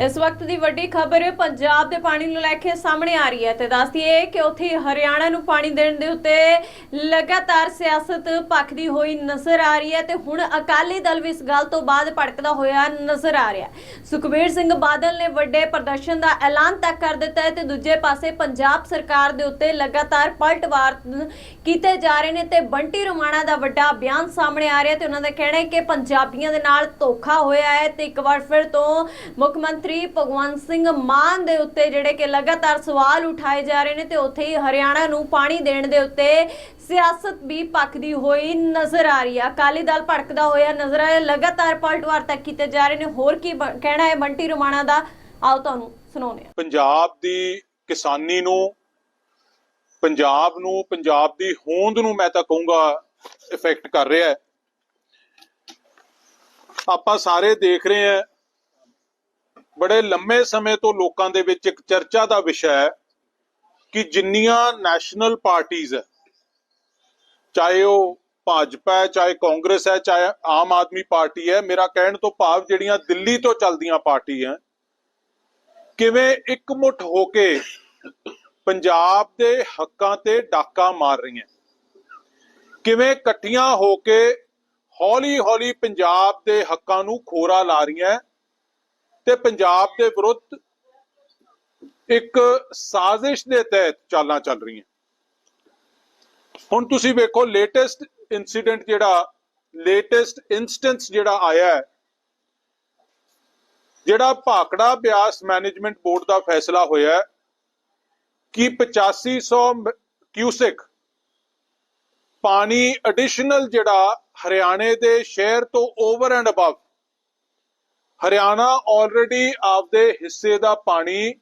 ਇਸ ਵਕਤ ਦੀ ਵੱਡੀ ਖਬਰ ਪੰਜਾਬ ਦੇ ਪਾਣੀ ਨੂੰ ਲੈ ਕੇ ਸਾਹਮਣੇ ਆ ਰਹੀ ਹੈ ਤੇ ਦੱਸਦੀ ਹੈ ਕਿ ਉੱਥੇ ਹਰਿਆਣਾ ਨੂੰ ਪਾਣੀ ਦੇਣ ਦੇ ਉੱਤੇ ਲਗਾਤਾਰ ਸਿਆਸਤ ਭਖਦੀ ਹੋਈ ਨਜ਼ਰ ਆ ਰਹੀ ਹੈ ਤੇ ਹੁਣ ਅਕਾਲੀ ਦਲ ਵੀ ਇਸ ਗੱਲ ਤੋਂ ਬਾਅਦ ਭੜਕਦਾ ਹੋਇਆ ਨਜ਼ਰ ਆ ਰਿਹਾ ਸੁਖਬੀਰ ਸਿੰਘ ਬਾਦਲ ਨੇ ਵੱਡੇ ਪ੍ਰਦਰਸ਼ਨ ਦਾ ਐਲਾਨ ਤੱਕ ਕਰ ਦਿੱਤਾ ਹੈ ਤੇ ਦੂਜੇ ਪਾਸੇ ਪੰਜਾਬ ਸਰਕਾਰ ਦੇ ਉੱਤੇ ਲਗਾਤਾਰ ਪਲਟਵਾਰ ਕੀਤੇ ਜਾ ਰਹੇ ਨੇ ਤੇ ਬੰਟੀ ਰੋਮਾਣਾ ਦਾ ਵੱਡਾ ਬਿਆਨ ਸਾਹਮਣੇ ਆ ਰਿਹਾ ਤੇ ਉਹਨਾਂ ਦਾ ਕਹਿਣਾ ਹੈ ਕਿ ਪੰਜਾਬੀਆਂ ਦੇ ਨਾਲ ਧੋਖਾ ਹੋਇਆ ਹੈ ਤੇ ਇੱਕ ਵਾਰ ਫਿਰ ਤੋਂ ਮੁੱਖ ਮੰਤਰੀ ਭਗਵੰਤ ਸਿੰਘ ਮਾਨ ਦੇ ਉੱਤੇ ਜਿਹੜੇ ਕਿ ਲਗਾਤਾਰ ਸਵਾਲ ਉਠਾਏ ਜਾ ਰਹੇ ਨੇ ਤੇ ਉੱਥੇ ਹੀ ਹਰਿਆਣਾ ਨੂੰ ਪਾਣੀ ਦੇਣ ਦੇ ਉੱਤੇ ਸਿਆਸਤ ਵੀ ਪੱਕਦੀ ਹੋਈ ਨਜ਼ਰ ਆ ਰਹੀ ਹੈ ਅਕਾਲੀ ਦਲ ਭੜਕਦਾ ਹੋਇਆ ਨਜ਼ਰ ਆ ਲਗਾਤਾਰ ਪਲਟਵਾਰ ਤੱਕ ਕੀਤੇ ਜਾ ਰਹੇ ਨੇ। ਹੋਰ ਕੀ ਕਹਿਣਾ ਹੈ ਬੰਟੀ ਰਮਾਣਾ ਦਾ? ਆਓ ਤੁਹਾਨੂੰ ਸੁਣਾਉਂਦੇ ਹਾਂ। ਪੰਜਾਬ ਦੀ ਕਿਸਾਨੀ ਨੂੰ, ਪੰਜਾਬ ਨੂੰ, ਪੰਜਾਬ ਦੀ ਹੋਂਦ ਨੂੰ ਮੈਂ ਤਾਂ ਕਹੂੰਗਾ ਇਫੈਕਟ ਕਰ ਰਿਹਾ ਹੈ। ਆਪਾਂ ਸਾਰੇ ਦੇਖ ਰਹੇ ਹਾਂ ਬੜੇ ਲੰਮੇ ਸਮੇਂ ਤੋਂ ਲੋਕਾਂ ਦੇ ਵਿੱਚ ਇੱਕ ਚਰਚਾ ਦਾ ਵਿਸ਼ਾ ਹੈ ਕਿ ਜਿੰਨੀਆਂ ਨੈਸ਼ਨਲ ਪਾਰਟੀਆਂ ਹੈ, ਚਾਹੇ ਉਹ ਭਾਜਪਾ ਹੈ, ਚਾਹੇ ਕਾਂਗਰਸ ਹੈ, ਚਾਹੇ ਆਮ ਆਦਮੀ ਪਾਰਟੀ ਹੈ, ਮੇਰਾ ਕਹਿਣ ਤੋਂ ਭਾਵ ਜਿਹੜੀਆਂ ਦਿੱਲੀ ਤੋਂ ਚੱਲਦੀਆਂ ਪਾਰਟੀਆਂ ਕਿਵੇਂ ਇਕਮੁੱਠ ਹੋ ਕੇ ਪੰਜਾਬ ਦੇ ਹੱਕਾਂ ਤੇ ਡਾਕਾ ਮਾਰ ਰਹੀਆਂ, ਕਿਵੇਂ ਇਕੱਠੀਆਂ ਹੋ ਕੇ ਹੌਲੀ-ਹੌਲੀ ਪੰਜਾਬ ਦੇ ਹੱਕਾਂ ਨੂੰ ਖੋਰਾ ਲਾ ਰਹੀਆਂ ਤੇ ਪੰਜਾਬ ਦੇ ਵਿਰੁੱਧ ਇੱਕ ਸਾਜ਼ਿਸ਼ ਦੇ ਤਹਿਤ ਚਾਲਾਂ ਚੱਲ ਰਹੀਆਂ। ਹੁਣ ਤੁਸੀਂ ਵੇਖੋ ਲੇਟੈਸਟ ਇਨਸੀਡੈਂਟ ਜਿਹੜਾ ਲੇਟੈਸਟ ਇਨਸਟੈਂਸ ਜਿਹੜਾ ਆਇਆ ਹੈ, ਜਿਹੜਾ ਭਾਕੜਾ ਬਿਆਸ ਮੈਨੇਜਮੈਂਟ ਬੋਰਡ ਦਾ ਫੈਸਲਾ ਹੋਇਆ ਹੈ ਕਿ 8500 ਮ- ਕਿਊਸਿਕ ਪਾਣੀ ਐਡੀਸ਼ਨਲ ਜਿਹੜਾ ਹਰਿਆਣੇ ਦੇ ਸ਼ਹਿਰ ਤੋਂ over and above Haryana already ਆਪਦੇ ਹਿੱਸੇ ਦਾ ਪਾਣੀ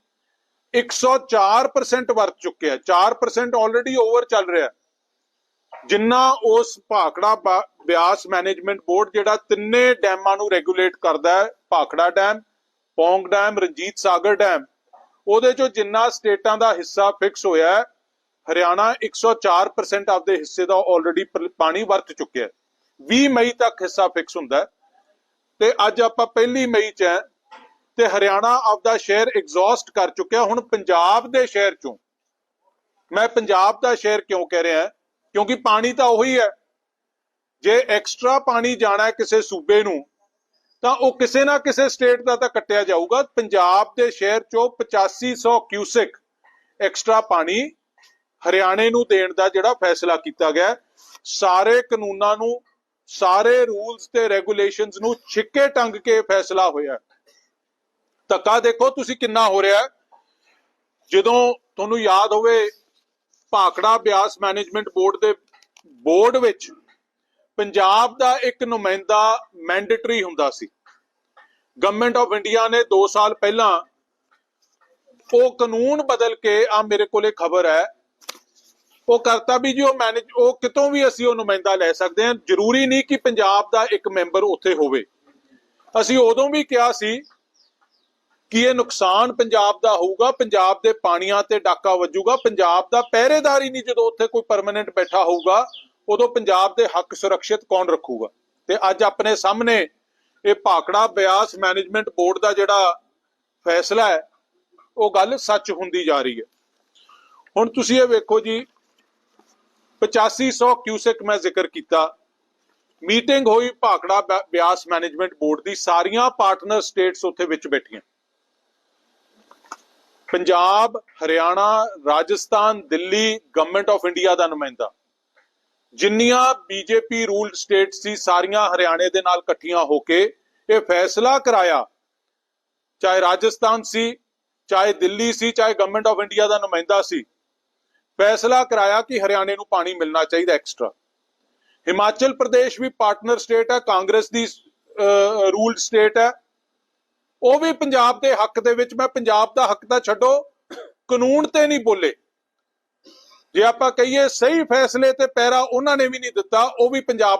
104% ਵਰਤ ਚੁੱਕਿਆ ਹੈ। 4% ਆਲਰੇਡੀ ਓਵਰ ਚੱਲ ਰਿਹਾ ਜਿੰਨਾ ਉਸ ਭਾਖੜਾ ਬਿਆਸ ਮੈਨੇਜਮੈਂਟ ਬੋਰਡ ਜਿਹੜਾ ਤਿੰਨੇ ਡੈਮਾਂ ਨੂੰ ਰੈਗੂਲੇਟ ਕਰਦਾ ਹੈ, Bhakra dam, Pong dam, Ranjit Sagar dam, ਉਹਦੇ ਚੋਂ ਜਿੰਨਾ ਸਟੇਟਾਂ ਦਾ ਹਿੱਸਾ ਫਿਕਸ ਹੋਇਆ ਹੈ, ਹਰਿਆਣਾ 104% ਆਪਦੇ ਹਿੱਸੇ ਦਾ ਆਲਰੇਡੀ ਪਾਣੀ ਵਰਤ ਚੁੱਕਿਆ ਹੈ। 20 ਮਈ ਤੱਕ ਹਿੱਸਾ ਫਿਕਸ ਹੁੰਦਾ ਹੈ। ਤੇ ਅੱਜ ਆਪਾਂ ਪਹਿਲੀ ਮਈ ਚ ਹੈ ਤੇ ਹਰਿਆਣਾ ਆਪਦਾ ਸ਼ੇਅਰ ਐਗਜ਼ੌਸਟ ਕਰ ਚੁੱਕਿਆ, ਹੁਣ ਪੰਜਾਬ ਦੇ ਸ਼ਹਿਰ ਚੋਂ। ਮੈਂ ਪੰਜਾਬ ਦਾ ਸ਼ੇਅਰ ਕਿਉਂ ਕਹਿ ਰਿਹਾ ਕਿਉਂਕਿ ਪਾਣੀ ਤਾਂ ਉਹੀ ਹੈ। ਜੇ ਐਕਸਟਰਾ ਪਾਣੀ ਜਾਣਾ ਕਿਸੇ ਸੂਬੇ ਨੂੰ, ਤਾਂ ਉਹ ਕਿਸੇ ਨਾ ਕਿਸੇ ਸਟੇਟ ਦਾ ਤਾਂ ਕੱਟਿਆ ਜਾਊਗਾ। ਪੰਜਾਬ ਦੇ ਸ਼ਹਿਰ ਚੋਂ 8500 ਕਿਊਸਿਕ ਐਕਸਟਰਾ ਪਾਣੀ ਹਰਿਆਣੇ ਨੂੰ ਦੇਣ ਦਾ ਜਿਹੜਾ ਫੈਸਲਾ ਕੀਤਾ ਗਿਆ ਸਾਰੇ ਕਾਨੂੰਨਾਂ ਨੂੰ ਸਾਰੇ ਰੂਲਸ ਤੇ ਰੈਗੂਲੇਸ਼ਨਸ ਨੂੰ ਛਿੱਕੇ ਟੰਗ ਕੇ ਫੈਸਲਾ ਹੋਇਆ ਹੈ। ਧੱਕਾ ਦੇਖੋ ਤੁਸੀਂ ਕਿੰਨਾ ਹੋ ਰਿਹਾ ਜਦੋਂ ਤੁਹਾਨੂੰ ਯਾਦ ਹੋਵੇ ਭਾਕੜਾ ਬਿਆਸ ਮੈਨੇਜਮੈਂਟ ਬੋਰਡ ਦੇ ਬੋਰਡ ਵਿੱਚ ਪੰਜਾਬ ਦਾ ਇੱਕ ਨੁਮਾਇੰਦਾ ਮੈਂਡੇਟਰੀ ਹੁੰਦਾ ਸੀ ਗਵਰਨਮੈਂਟ ਆਫ ਇੰਡੀਆ ਨੇ 2 ਸਾਲ ਪਹਿਲਾਂ ਉਹ ਕਾਨੂੰਨ ਬਦਲ ਕੇ ਆ ਮੇਰੇ ਕੋਲੇ ਖਬਰ ਹੈ ਉਹ ਕਰਤਾ ਵੀ ਜੀ, ਉਹ ਮੈਨੇਜ ਉਹ ਕਿਤੋਂ ਵੀ ਅਸੀਂ ਉਹ ਨੁਮਾਇੰਦਾ ਲੈ ਸਕਦੇ ਹਾਂ। ਜ਼ਰੂਰੀ ਨਹੀਂ ਕਿ ਪੰਜਾਬ ਦਾ ਇੱਕ ਮੈਂਬਰ ਉੱਥੇ ਹੋਵੇ। ਅਸੀਂ ਉਦੋਂ ਵੀ ਕਿਹਾ ਸੀ ਕਿ ਇਹ ਨੁਕਸਾਨ ਪੰਜਾਬ ਦਾ ਹੋਊਗਾ, ਪੰਜਾਬ ਦੇ ਪਾਣੀਆਂ ਤੇ ਡਾਕਾ ਵੱਜੂਗਾ। ਪੰਜਾਬ ਦਾ ਪਹਿਰੇਦਾਰ ਹੀ ਨਹੀਂ, ਜਦੋਂ ਉੱਥੇ ਕੋਈ ਪਰਮਨੈਂਟ ਬੈਠਾ ਹੋਊਗਾ, ਉਦੋਂ ਪੰਜਾਬ ਦੇ ਹੱਕ ਸੁਰੱਖਿਅਤ ਕੌਣ ਰੱਖੂਗਾ? ਤੇ ਅੱਜ ਆਪਣੇ ਸਾਹਮਣੇ ਇਹ ਭਾਕੜਾ ਬਿਆਸ ਮੈਨੇਜਮੈਂਟ ਬੋਰਡ ਦਾ ਜਿਹੜਾ ਫੈਸਲਾ ਹੈ, ਉਹ ਗੱਲ ਸੱਚ ਹੁੰਦੀ ਜਾ ਰਹੀ ਹੈ। ਹੁਣ ਤੁਸੀਂ ਇਹ ਵੇਖੋ ਜੀ 8500 ਕਿਊਸੈਕ ਮੈਂ ਜ਼ਿਕਰ ਕੀਤਾ। ਮੀਟਿੰਗ ਹੋਈ ਭਾਖੜਾ ਬਿਆਸ ਮੈਨੇਜਮੈਂਟ ਬੋਰਡ ਦੀ। ਸਾਰੀਆਂ ਪਾਰਟਨਰ ਸਟੇਟਸ ਉੱਥੇ ਵਿੱਚ ਬੈਠੀਆਂ। Punjab, Haryana, Rajasthan, Delhi government of India ਦਾ ਨੁਮਾਇੰਦਾ। ਜਿੰਨੀਆਂ ਬੀਜੇਪੀ ਰੂਲਡ ਸਟੇਟ ਸੀ, ਸਾਰੀਆਂ ਹਰਿਆਣੇ ਦੇ ਨਾਲ ਇਕੱਠੀਆਂ ਹੋ ਕੇ ਇਹ ਫੈਸਲਾ ਕਰਾਇਆ। ਚਾਹੇ ਰਾਜਸਥਾਨ ਸੀ, ਚਾਹੇ ਦਿੱਲੀ ਸੀ, ਚਾਹੇ ਗਵਰਨਮੈਂਟ ਆਫ ਇੰਡੀਆ ਦਾ ਨੁਮਾਇੰਦਾ ਸੀ ਫੈਸਲਾ ਕਰਾਇਆ ਕਿ ਹਰਿਆਣੇ ਨੂੰ ਪਾਣੀ ਮਿਲਣਾ ਚਾਹੀਦਾ ਐਕਸਟਰਾ ਹਿਮਾਚਲ ਪ੍ਰਦੇਸ਼ ਵੀ ਪਾਰਟਨਰ ਸਟੇਟ ਹੈ, ਕਾਂਗਰਸ ਦੀ ਰੂਲਡ ਸਟੇਟ ਹੈ। ਉਹ ਵੀ ਪੰਜਾਬ ਦੇ ਹੱਕ ਦੇ ਵਿੱਚ, ਮੈਂ ਪੰਜਾਬ ਦਾ ਹੱਕ ਤਾਂ ਛੱਡੋ, ਕਾਨੂੰਨ ਤੇ ਨਹੀਂ ਬੋਲੇ। ਜੇ ਆਪਾਂ ਕਹੀਏ ਸਹੀ ਫੈਸਲੇ ਤੇ ਪੈਰਾ ਉਹਨਾਂ ਨੇ ਵੀ ਨਹੀਂ ਦਿੱਤਾ, ਉਹ ਵੀ ਪੰਜਾਬ